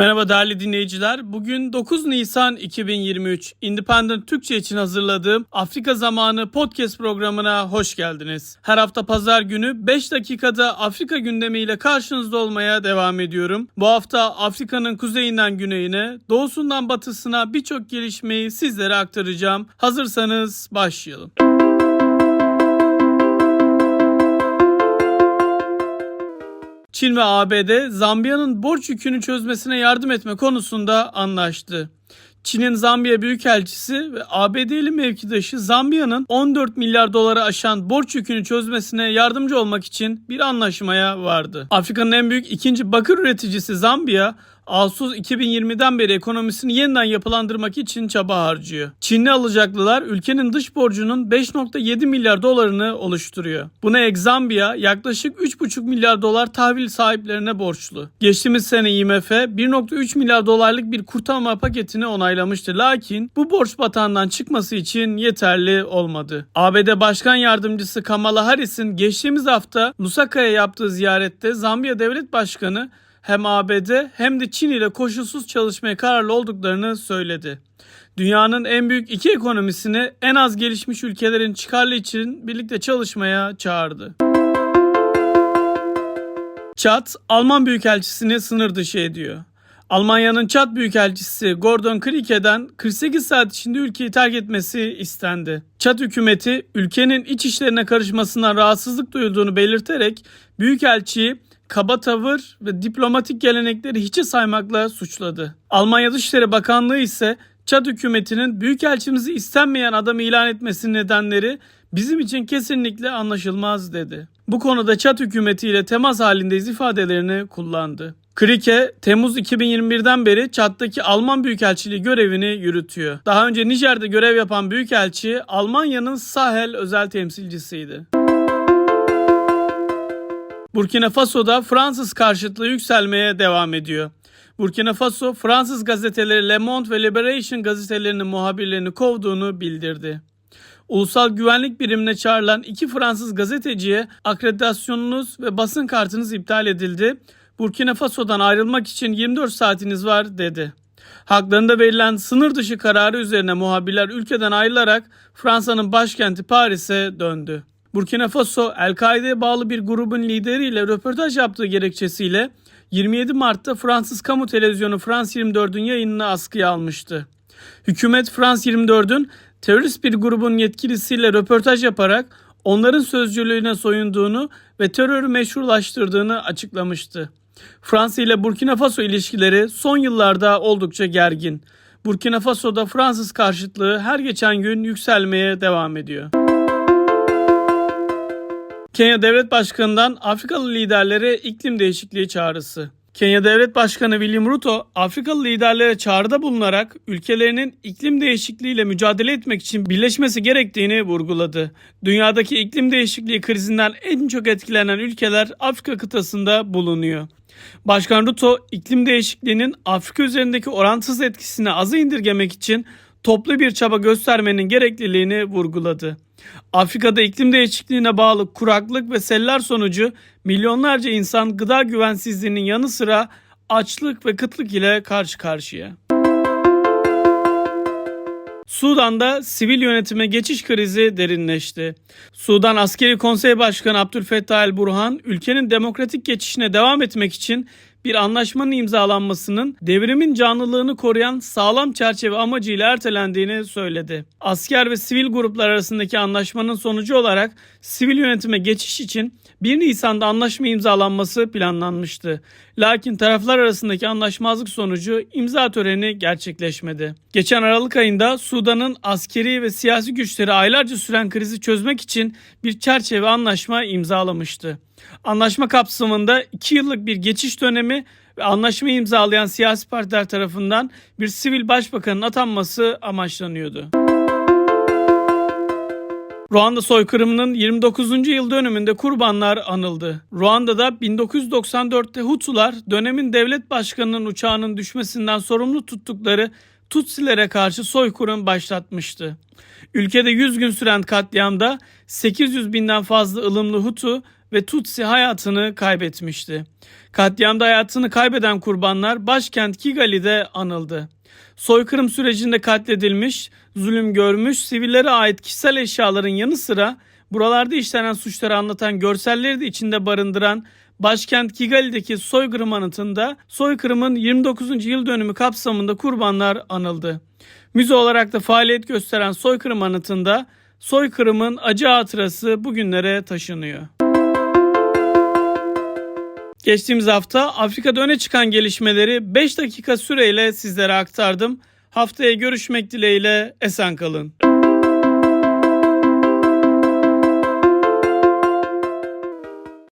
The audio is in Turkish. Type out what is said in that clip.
Merhaba değerli dinleyiciler. Bugün 9 Nisan 2023 Independent Türkçe için hazırladığım Afrika Zamanı podcast programına hoş geldiniz. Her hafta pazar günü 5 dakikada Afrika gündemiyle karşınızda olmaya devam ediyorum. Bu hafta Afrika'nın kuzeyinden güneyine, doğusundan batısına birçok gelişmeyi sizlere aktaracağım. Hazırsanız başlayalım. Çin ve ABD Zambiya'nın borç yükünü çözmesine yardım etme konusunda anlaştı. Çin'in Zambiya Büyükelçisi ve ABD'li mevkidaşı Zambiya'nın 14 milyar dolara aşan borç yükünü çözmesine yardımcı olmak için bir anlaşmaya vardı. Afrika'nın en büyük ikinci bakır üreticisi Zambiya, Ağustos 2020'den beri ekonomisini yeniden yapılandırmak için çaba harcıyor. Çinli alacaklılar ülkenin dış borcunun 5.7 milyar dolarını oluşturuyor. Buna ek Zambiya yaklaşık 3.5 milyar dolar tahvil sahiplerine borçlu. Geçtiğimiz sene IMF 1.3 milyar dolarlık bir kurtarma paketini onaylamıştı. Lakin bu borç batağından çıkması için yeterli olmadı. ABD Başkan Yardımcısı Kamala Harris'in geçtiğimiz hafta Lusaka'ya yaptığı ziyarette Zambiya Devlet Başkanı hem ABD hem de Çin ile koşulsuz çalışmaya kararlı olduklarını söyledi. Dünyanın en büyük iki ekonomisini en az gelişmiş ülkelerin çıkarlı için birlikte çalışmaya çağırdı. Çat, Alman Büyükelçisini sınır dışı ediyor. Almanya'nın Çat Büyükelçisi Gordon Krike'den 48 saat içinde ülkeyi terk etmesi istendi. Çat hükümeti ülkenin iç işlerine karışmasından rahatsızlık duyulduğunu belirterek Büyükelçiyi kaba tavır ve diplomatik gelenekleri hiçe saymakla suçladı. Almanya Dışişleri Bakanlığı ise Çad hükümetinin büyükelçimizi istenmeyen adam ilan etmesinin nedenleri bizim için kesinlikle anlaşılmaz dedi. Bu konuda Çad hükümetiyle temas halindeyiz ifadelerini kullandı. Krike, Temmuz 2021'den beri Çad'daki Alman Büyükelçiliği görevini yürütüyor. Daha önce Nijer'de görev yapan Büyükelçi, Almanya'nın Sahel özel temsilcisiydi. Burkina Faso'da Fransız karşıtlığı yükselmeye devam ediyor. Burkina Faso, Fransız gazeteleri Le Monde ve Liberation gazetelerinin muhabirlerini kovduğunu bildirdi. Ulusal Güvenlik Birimine çağrılan iki Fransız gazeteciye akreditasyonunuz ve basın kartınız iptal edildi. Burkina Faso'dan ayrılmak için 24 saatiniz var dedi. Haklarında verilen sınır dışı kararı üzerine muhabirler ülkeden ayrılarak Fransa'nın başkenti Paris'e döndü. Burkina Faso, El-Kaide'ye bağlı bir grubun lideriyle röportaj yaptığı gerekçesiyle 27 Mart'ta Fransız kamu televizyonu France 24'ün yayınını askıya almıştı. Hükümet France 24'ün terörist bir grubun yetkilisiyle röportaj yaparak onların sözcülüğüne soyunduğunu ve terörü meşrulaştırdığını açıklamıştı. Fransa ile Burkina Faso ilişkileri son yıllarda oldukça gergin. Burkina Faso'da Fransız karşıtlığı her geçen gün yükselmeye devam ediyor. Kenya Devlet Başkanı'ndan Afrikalı liderlere iklim değişikliği çağrısı. Kenya Devlet Başkanı William Ruto, Afrikalı liderlere çağrıda bulunarak ülkelerinin iklim değişikliğiyle mücadele etmek için birleşmesi gerektiğini vurguladı. Dünyadaki iklim değişikliği krizinden en çok etkilenen ülkeler Afrika kıtasında bulunuyor. Başkan Ruto, iklim değişikliğinin Afrika üzerindeki orantısız etkisini azı indirgemek için toplu bir çaba göstermenin gerekliliğini vurguladı. Afrika'da iklim değişikliğine bağlı kuraklık ve seller sonucu milyonlarca insan gıda güvensizliğinin yanı sıra açlık ve kıtlık ile karşı karşıya. Sudan'da sivil yönetime geçiş krizi derinleşti. Sudan Askeri Konsey Başkanı Abdülfettah El Burhan, ülkenin demokratik geçişine devam etmek için bir anlaşmanın imzalanmasının devrimin canlılığını koruyan sağlam çerçeve amacıyla ertelendiğini söyledi. Asker ve sivil gruplar arasındaki anlaşmanın sonucu olarak sivil yönetime geçiş için 1 Nisan'da anlaşma imzalanması planlanmıştı. Lakin taraflar arasındaki anlaşmazlık sonucu imza töreni gerçekleşmedi. Geçen Aralık ayında Sudan'ın askeri ve siyasi güçleri aylarca süren krizi çözmek için bir çerçeve anlaşma imzalamıştı. Anlaşma kapsamında 2 yıllık bir geçiş dönemi ve anlaşmayı imzalayan siyasi partiler tarafından bir sivil başbakanın atanması amaçlanıyordu. Ruanda soykırımının 29. yıl dönümünde kurbanlar anıldı. Ruanda'da 1994'te Hutular dönemin devlet başkanının uçağının düşmesinden sorumlu tuttukları Tutsilere karşı soykırım başlatmıştı. Ülkede 100 gün süren katliamda 800 binden fazla ılımlı Hutu ve Tutsi hayatını kaybetmişti. Katliamda hayatını kaybeden kurbanlar başkent Kigali'de anıldı. Soykırım sürecinde katledilmiş, zulüm görmüş, sivillere ait kişisel eşyaların yanı sıra buralarda işlenen suçları anlatan görselleri de içinde barındıran başkent Kigali'deki soykırım anıtında soykırımın 29. yıl dönümü kapsamında kurbanlar anıldı. Müze olarak da faaliyet gösteren soykırım anıtında soykırımın acı hatırası bugünlere taşınıyor. Geçtiğimiz hafta Afrika'da öne çıkan gelişmeleri 5 dakika süreyle sizlere aktardım. Haftaya görüşmek dileğiyle esen kalın.